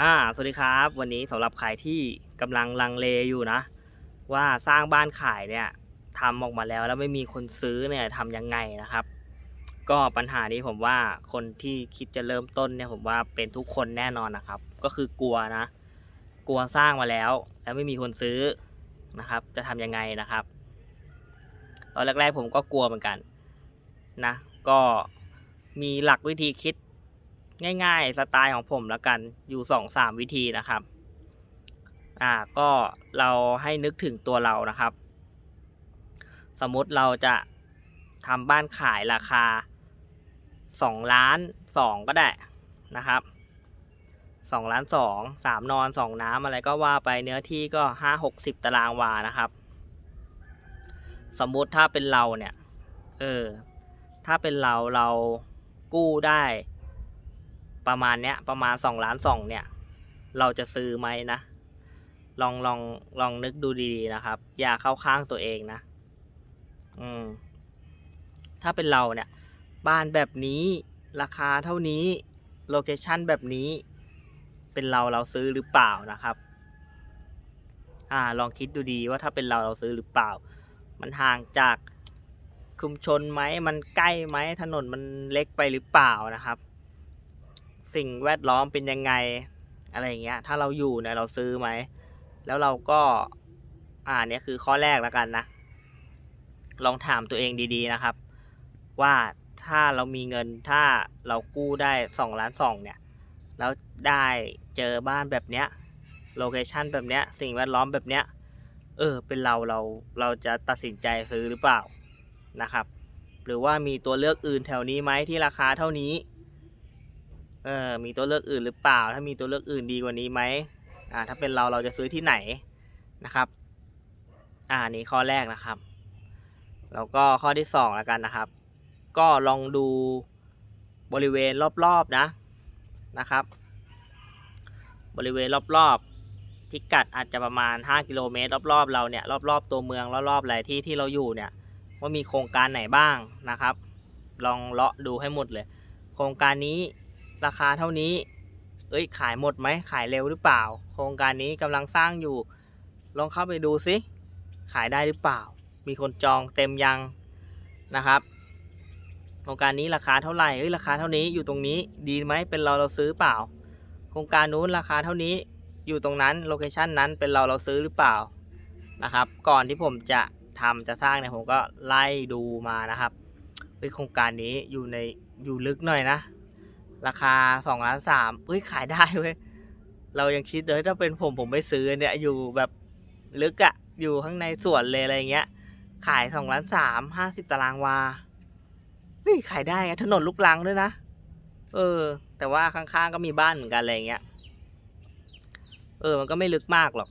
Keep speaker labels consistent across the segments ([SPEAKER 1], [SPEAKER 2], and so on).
[SPEAKER 1] อ่า สวัสดีครับ วันนี้สำหรับใครที่กำลังลังเลอยู่นะ ว่าสร้างบ้านขายเนี่ยทำออกมาแล้วแล้วไม่มีคนซื้อเนี่ยทำยังไงนะครับ ก็ปัญหานี้ผมว่าคนที่คิดจะเริ่มต้นเนี่ยผมว่าเป็นทุกคนแน่นอนนะครับ ก็คือกลัวนะ กลัวสร้างมาแล้ว แล้วไม่มีคนซื้อนะครับ จะทำยังไงนะครับตอนแรกๆผมก็กลัวเหมือนกันนะ ก็มีหลักวิธีคิด ง่ายๆ สไตล์ของผมแล้วกันอยู่สองสามวิธีนะครับ อ่าก็เราให้นึกถึงตัวเรานะครับ สมมติเราจะทำบ้านขายราคาสองล้านสองก็ได้นะครับสองล้านสองสามนอนสองน้ำอะไรก็ว่าไปเนื้อที่ก็ห้าหกสิบตารางวานะครับ สมมุติถ้าเป็นเราเนี่ยเออถ้าเป็นเราเรากู้ได้ ประมาณเนี้ยประมาณสองล้านสองเนี่ย เราจะซื้อไหมนะ ลองลองลองนึกดูดีๆนะครับ อย่าเข้าข้างตัวเองนะ อืม ถ้าเป็นเราเนี่ย บ้านแบบนี้ราคาเท่านี้โลเคชันแบบนี้ เป็นเราเราซื้อหรือเปล่านะครับ อ่าลองคิดดูดีว่าถ้าเป็นเราเราซื้อหรือเปล่า มันห่างจากชุมชนไหมมันใกล้ไหมถนนมันเล็กไปหรือเปล่านะครับ สิ่งแวดล้อมเป็นยังไงอะไรอย่างเงี้ย ถ้าเราอยู่เนี่ยเราซื้อไหม แล้วเราก็ อ่าเนี่ยคือข้อแรกแล้วกันนะ ลองถามตัวเองดีๆนะครับ ว่าถ้าเรามีเงินถ้าเรากู้ได้สองล้านสองเนี่ย แล้วได้เจอบ้านแบบเนี้ย โลเคชันแบบเนี้ย สิ่งแวดล้อมแบบเนี้ย เออ เป็นเราเราเราจะตัดสินใจซื้อหรือเปล่านะครับ หรือว่ามีตัวเลือกอื่นแถวนี้ไหมที่ราคาเท่านี้ เออมีตัวเลือกอื่นหรือเปล่า ถ้ามีตัวเลือกอื่นดีกว่านี้ไหมอ่าถ้าเป็นเราเราจะซื้อที่ไหนนะครับ อ่านี้ข้อแรกนะครับ แล้วก็ข้อที่สองแล้วกันนะครับ ก็ลองดูบริเวณรอบๆนะนะครับ บริเวณรอบๆพิกัดอาจจะประมาณ 5 กิโลเมตรรอบๆเราเนี่ยรอบๆตัวเมืองรอบๆอะไรที่ที่เราอยู่เนี่ยว่ามีโครงการไหนบ้างนะครับ ลองเลาะดูให้หมดเลย โครงการนี้ ราคาเท่านี้ เอ้ยขายหมดไหมขายเร็วหรือเปล่า โครงการนี้กำลังสร้างอยู่ ลองเข้าไปดูซิขายได้หรือเปล่า มีคนจองเต็มยังนะครับ โครงการนี้ราคาเท่าไหร่เอ้ยราคาเท่านี้อยู่ตรงนี้ดีไหมเป็นเราเราซื้อเปล่า โครงการนู้นราคาเท่านี้อยู่ตรงนั้นโลเคชันนั้นเป็นเราเราซื้อหรือเปล่านะครับ ก่อนที่ผมจะทำจะสร้างเนี่ยผมก็ไล่ดูมานะครับโครงการนี้อยู่ในอยู่ลึกหน่อยนะ ราคา2ล้านสามเฮ้ยขายได้เว้ยเรายังคิดเลยถ้าเป็นผมผมไม่ซื้อเนี่ยอยู่แบบลึกอะอยู่ข้างในสวนเลยอะไรเงี้ย ขาย2ล้านสามห้าสิบตารางวาเฮ้ยขายได้ถนนลูกลังด้วยนะ เออ แต่ว่าข้างๆก็มีบ้านเหมือนกันอะไรเงี้ย เออ มันก็ไม่ลึกมากหรอก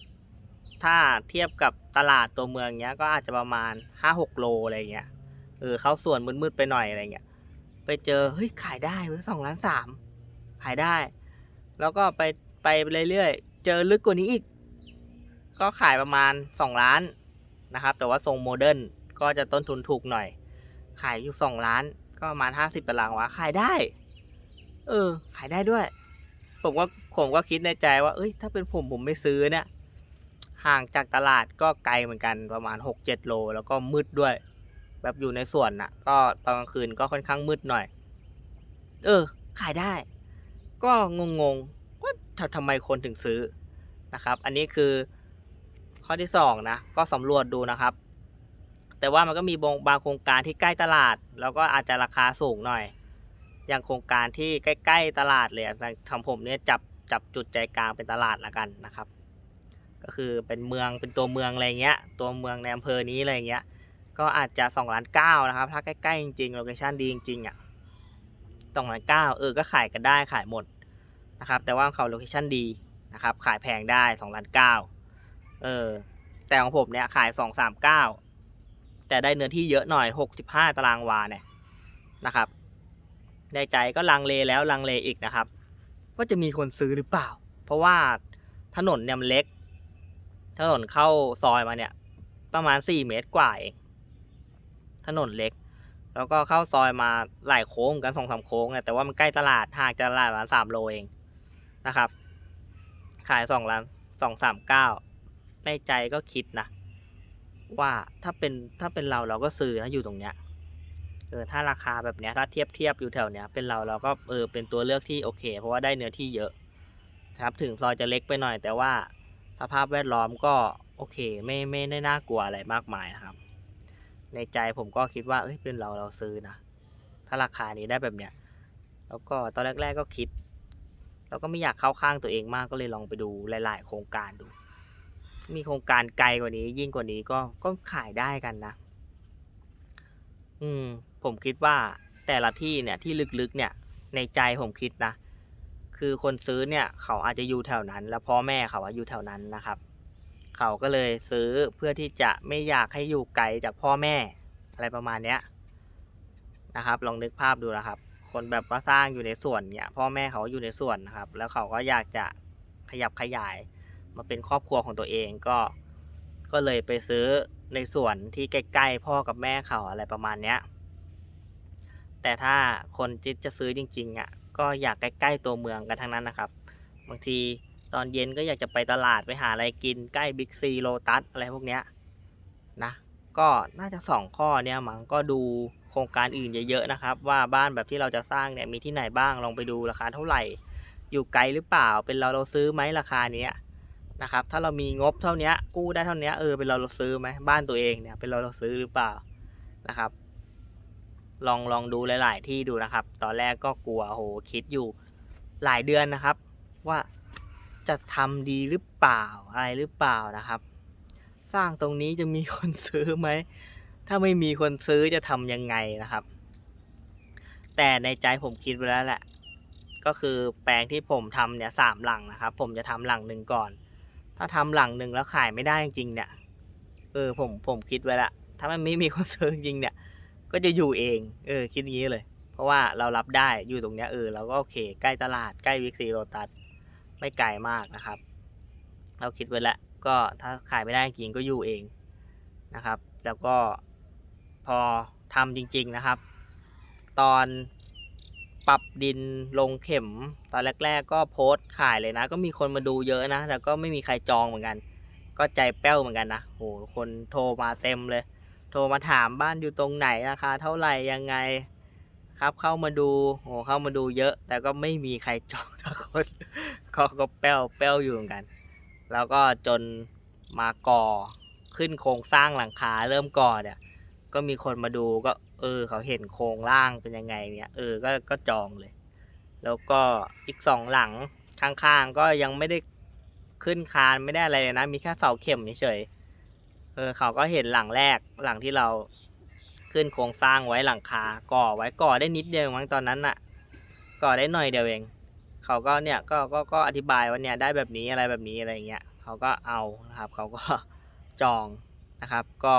[SPEAKER 1] ถ้าเทียบกับตลาดตัวเมืองเงี้ย ก็อาจจะประมาณห้าหกโลอะไรเงี้ย เออ เข้าส่วนมืดๆไปหน่อยอะไรเงี้ย ไปเจอเฮ้ยขายได้เว้ยสองล้านสามขายได้ แล้วก็ไปไปเรื่อยๆเจอลึกกว่านี้อีก ก็ขายประมาณสองล้านนะครับ แต่ว่าทรงโมเดิร์นก็จะต้นทุนถูกหน่อย ขายอยู่สองล้าน ก็ประมาณห้าสิบตารางวาขายได้ เออ ขายได้ด้วย ผมก็ผมก็คิดในใจว่าเอ้ย ถ้าเป็นผมผมไม่ซื้อเนี่ยห่างจากตลาดก็ไกลเหมือนกันประมาณหกเจ็ดโล แล้วก็มืดด้วย แบบอยู่ในสวนน่ะ ก็ตอนกลางคืนก็ค่อนข้างมืดหน่อย เออ ขายได้ ก็งงๆว่าทำไมคนถึงซื้อนะครับ อันนี้คือข้อที่สองนะ ก็สำรวจดูนะครับ แต่ว่ามันก็มีบางบางโครงการที่ใกล้ตลาด แล้วก็อาจจะราคาสูงหน่อย อย่างโครงการที่ใกล้ ๆ ตลาดเลยทางผมเนี่ยจับจับจุดใจกลางเป็นตลาดละกันนะครับ ก็คือเป็นเมืองเป็นตัวเมืองอะไรเงี้ย ตัวเมืองในอำเภอนี้อะไรเงี้ย ก็อาจจะ2ล้านเก้านะครับ ถ้าใกล้ๆจริงๆโลเคชันดีจริงๆอะสองล้านเก้าเออก็ขายกันได้ขายหมดนะครับ แต่ว่าเขาโลเคชันดีนะครับ ขายแพงได้2ล้านเก้าเออแต่ของผมเนี่ยขาย2 3 9 แต่ได้เนื้อที่เยอะหน่อย 65 ตารางวาเนี่ยนะครับในใจก็ลังเลแล้วลังเลอีกนะครับ ว่าจะมีคนซื้อหรือเปล่า เพราะว่าถนนเนี่ยมันเล็ก ถนนเข้าซอยมาเนี่ยประมาณ 4 เมตรกว่าเอง ถนนเล็ก แล้วก็เข้าซอยมาหลายโค้งกันสองสามโค้งเนี่ยแต่ว่ามันใกล้ตลาดห่างจากตลาดประมาณสามโลเองนะครับ ขายสองล้านสองสามเก้าในใจก็คิดนะ ว่าถ้าเป็นถ้าเป็นเราเราก็ซื้อนะอยู่ตรงเนี้ยเออถ้าราคาแบบเนี้ยถ้าเทียบเทียบอยู่แถวเนี้ยเป็นเราเราก็เออเป็นตัวเลือกที่โอเค เพราะว่าได้เนื้อที่เยอะนะครับถึงซอยจะเล็กไปหน่อยแต่ว่าสภาพแวดล้อมก็โอเค ไม่ไม่ได้น่ากลัวอะไรมากมายนะครับ ในใจผมก็คิดว่าเอ้ยเป็นเราเราซื้อนะถ้าราคานี้ได้แบบเนี้ยแล้วก็ตอนแรก ๆก็คิดเราก็ไม่อยากเข้าข้างตัวเองมากก็เลยลองไปดูหลาย ๆ โครงการดู มีโครงการไกลกว่านี้ ยิ่งกว่านี้ก็ก็ขายได้กันนะ อืม ผมคิดว่าแต่ละที่เนี่ยที่ลึกๆเนี่ยในใจผมคิดนะ คือคนซื้อเนี่ยเขาอาจจะอยู่แถวนั้น แล้วพ่อแม่เขาอะอยู่แถวนั้นนะครับ เขาก็เลยซื้อเพื่อที่จะไม่อยากให้อยู่ไกลจากพ่อแม่อะไรประมาณเนี้ยนะครับ ลองนึกภาพดูนะครับ คนแบบว่าสร้างอยู่ในสวนเนี่ยพ่อแม่เขาอยู่ในสวนนะครับ แล้วเขาก็อยากจะขยับขยายมาเป็นครอบครัวของตัวเองก็ก็เลยไปซื้อในส่วนที่ใกล้ๆพ่อกับแม่เขาอะไรประมาณเนี้ยแต่ถ้าคนจิตจะซื้อจริงๆอะก็อยากใกล้ๆตัวเมืองกันทั้งนั้นนะครับ บางที ตอนเย็นก็อยากจะไปตลาดไปหาอะไรกินใกล้บิ๊กซีโลตัสอะไรพวกเนี้ยนะก็น่าจะสองข้อเนี่ยมั้งก็ดูโครงการอื่นเยอะๆนะครับ ว่าบ้านแบบที่เราจะสร้างเนี่ยมีที่ไหนบ้างลองไปดูราคาเท่าไหร่ อยู่ไกลหรือเปล่าเป็นเราเราซื้อไหมราคาเนี้ยนะครับถ้าเรามีงบเท่านี้กู้ได้เท่านี้เออเป็นเราเราซื้อไหมบ้านตัวเองเนี่ยเป็นเราเราซื้อหรือเปล่านะครับ ลองลองดูหลาย ๆ ที่ดูนะครับ ตอนแรกก็กลัวโหคิดอยู่หลายเดือนนะครับ ว่า จะทำดีหรือเปล่าอะไรหรือเปล่านะครับ สร้างตรงนี้จะมีคนซื้อไหม ถ้าไม่มีคนซื้อจะทำยังไงนะครับ แต่ในใจผมคิดไว้แล้วแหละ ก็คือแปลงที่ผมทำเนี่ยสามหลังนะครับ ผมจะทำหลังหนึ่งก่อน ถ้าทำหลังหนึ่งแล้วขายไม่ได้จริงเนี่ย เออผมผมคิดไว้ละ ถ้ามันไม่มีคนซื้อจริงเนี่ย ก็จะอยู่เอง เออ คิดอย่างนี้เลย เพราะว่าเรารับได้อยู่ตรงเนี้ยเออเราก็โอเค ใกล้ตลาดใกล้วิกซีโรตัส ไม่ไกลมากนะครับ เราคิดไว้แล้วก็ถ้าขายไม่ได้จริงก็อยู่เองนะครับ แล้วก็พอทำจริงๆนะครับ ตอนปรับดินลงเข็มตอนแรก ๆ ก็โพสต์ขายเลยนะ ก็มีคนมาดูเยอะนะแต่ก็ไม่มีใครจองเหมือนกัน ก็ใจแป้วเหมือนกันนะโหคนโทรมาเต็มเลย โทรมาถามบ้านอยู่ตรงไหนราคาเท่าไหร่ยังไงครับเข้ามาดูโอ้เข้ามาดูเยอะ แต่ก็ไม่มีใครจองสัก คนก็ก็แป้วแป้วอยู่เหมือนกัน แล้วก็จนมาก่อขึ้นโครงสร้างหลังคาเริ่มก่อเนี่ย ก็มีคนมาดูก็ เออ เขาเห็นโครงล่างเป็นยังไงเนี่ยเออก็ก็จองเลย แล้วก็อีกสองหลังข้างๆก็ยังไม่ได้ขึ้นคานไม่ได้อะไรเลยนะ มีแค่เสาเข็มเฉยเออเขาก็เห็นหลังแรกหลังที่เราขึ้นโครงสร้างไว้หลังคาก่อไว้ก่อได้นิดเดียวมั้งตอนนั้นน่ะ ก่อได้หน่อยเดียวเอง เขาก็เนี่ยก็ก็ก็อธิบายว่าเนี่ยได้แบบนี้อะไรแบบนี้อะไรเงี้ยเขาก็เอานะครับ เขาก็จองนะครับ ก็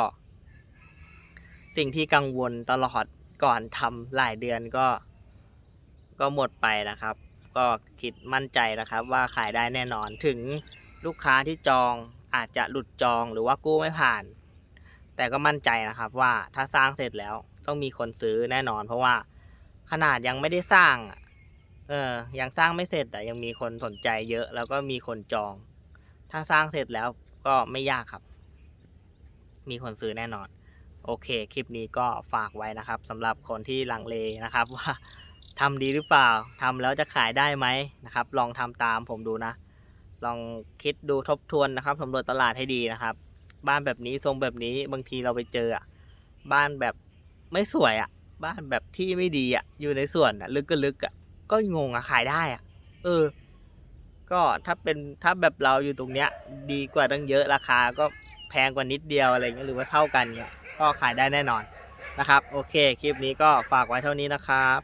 [SPEAKER 1] สิ่งที่กังวลตลอดก่อนทำหลายเดือนก็ ก็หมดไปนะครับ ก็คิดมั่นใจนะครับว่าขายได้แน่นอนถึงลูกค้าที่จองอาจจะหลุดจองหรือว่ากู้ไม่ผ่าน แต่ก็มั่นใจนะครับว่าถ้าสร้างเสร็จแล้วต้องมีคนซื้อแน่นอน เพราะว่าขนาดยังไม่ได้สร้าง เออยังสร้างไม่เสร็จแต่ยังมีคนสนใจเยอะแล้วก็มีคนจอง ถ้าสร้างเสร็จแล้วก็ไม่ยากครับ มีคนซื้อแน่นอน โอเค คลิปนี้ก็ฝากไว้นะครับสำหรับคนที่ลังเลนะครับ ว่าทำดีหรือเปล่าทำแล้วจะขายได้ไหมนะครับ ลองทำตามผมดูนะ ลองคิดดูทบทวนนะครับสำรวจตลาดให้ดีนะครับ บ้านแบบนี้ทรงแบบนี้บางทีเราไปเจออะบ้านแบบไม่สวยอะบ้านแบบที่ไม่ดีอะอยู่ในส่วนอะลึกก็ลึกอะ ก็งงอะขายได้อะเออ ก็ถ้าเป็นถ้าแบบเราอยู่ตรงเนี้ย ดีกว่าตั้งเยอะราคาก็แพงกว่านิดเดียวอะไรเงี้ยหรือว่าเท่ากันเนี้ยก็ขายได้แน่นอนนะครับ โอเค คลิปนี้ก็ฝากไว้เท่านี้นะครับ